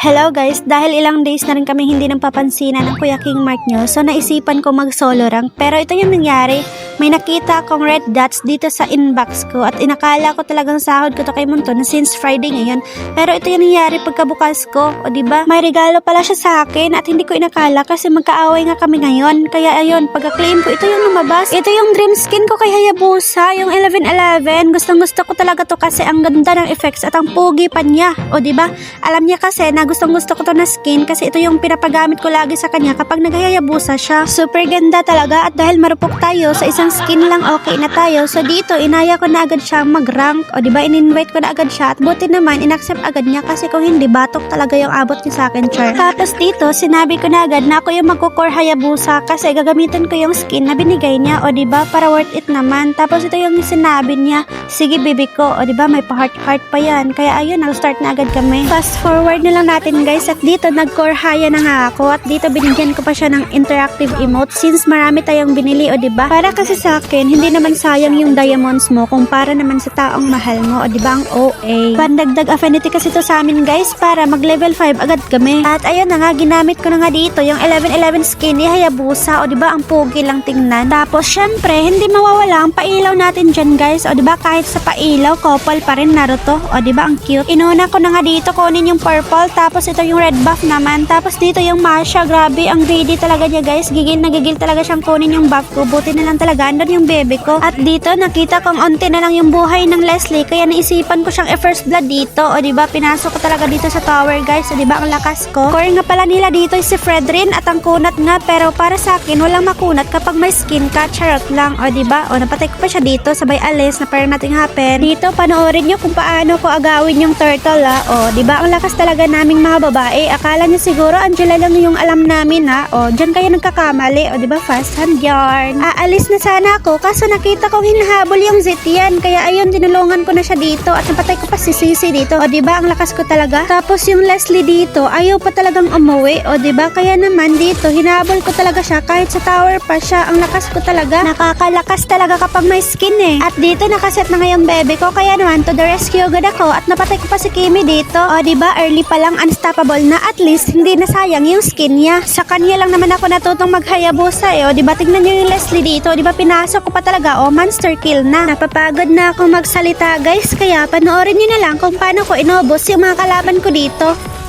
Hello guys, dahil ilang days na rin kami hindi nang papansinan ng Kuya King Mark nyo, so naisipan ko mag-solo rank. Pero ito yung nangyari, may nakita akong red dots dito sa inbox ko at inakala ko talagang sahod ko to kay Munto na since Friday ngayon. Pero ito yung nangyari pagkabukas ko, o ba? May regalo pala siya sa akin at hindi ko inakala kasi magkaaway nga kami ngayon. Kaya ayun, pagka-claim ko, ito yung lumabas. Ito yung dream skin ko kay Hayabusa, yung 1111. Gustong gusto ko talaga to kasi ang ganda ng effects at ang pogi pa niya. O ba? Alam niya kasi na gustong gusto ko to na skin kasi ito yung pinapagamit ko lagi sa kanya kapag naghayabusa siya. Super ganda talaga at dahil marupok tayo sa isang skin lang okay na tayo. So dito inaya ko na agad siya mag-rank o di ba in-invite ko na agad siya at buti naman inaccept agad niya kasi kung hindi batok talaga yung abot niya sa akin char. Tapos dito sinabi ko na agad na ako yung magkukore hayabusa kasi gagamitin ko yung skin na binigay niya o di ba para worth it naman. Tapos ito yung sinabi niya, sige bibi ko o di ba may pa-heart heart pa yan. Kaya ayun, nag-start na agad kami. Fast forward na lang natin guys at dito nag-core haya na nga ako at dito binigyan ko pa siya ng interactive emote since marami tayong binili o di ba? Para kasi sa akin, hindi naman sayang yung diamonds mo kung para naman sa taong mahal mo o di ba ang OA. Pandagdag affinity kasi to sa amin guys para mag level 5 agad kami. At ayun na nga, ginamit ko na nga dito yung 1111 skin ni Hayabusa o di ba ang pogi lang tingnan. Tapos syempre, hindi mawawala ang pailaw natin dyan guys o di ba kahit sa pailaw, couple pa rin Naruto o di ba ang cute. Inuna ko na nga dito kunin yung purple tapos ito yung red buff naman. Tapos dito yung Masha, grabe ang greedy talaga niya guys. Gigil na gigil talaga siyang kunin yung buff ko. Buti na lang talaga andun yung baby ko. At dito nakita kong onti na lang yung buhay ng Leslie kaya naisipan ko siyang i-first blood dito. O ba pinasok ko talaga dito sa tower guys. O ba ang lakas ko. Core nga pala nila dito si Fredrin at ang kunat nga pero para sa akin walang makunat kapag may skin ka. Charot lang. O ba? O napatay ko pa siya dito sabay alis na parang nothing happen. Dito panoorin nyo kung paano ko agawin yung turtle ah. O ba ang lakas talaga naming mga babae. Akala niyo siguro Angela lang yung alam namin ha. O dyan kayo nagkakamali. O ba fast hand yarn. Aalis na sana ako kaso nakita ko hinahabol yung Zitian. Kaya ayun tinulungan ko na siya dito at napatay ko pa si Sisi dito. O ba ang lakas ko talaga. Tapos yung Leslie dito ayaw pa talagang umuwi. O ba kaya naman dito hinabol ko talaga siya kahit sa tower pa siya. Ang lakas ko talaga. Nakakalakas talaga kapag may skin eh. At dito nakaset na nga yung bebe ko kaya naman to the rescue agad ako at napatay ko pa si Kimi dito. O ba early pa lang unstoppable na at least hindi na sayang yung skin niya. Sa kanya lang naman ako natutong maghayabusa eh. O ba tignan niyo yung Leslie dito. O ba pinasok ko pa talaga o monster kill na. Napapagod na ako magsalita guys kaya panoorin niyo na lang kung paano ko inobos yung mga kalaban ko dito.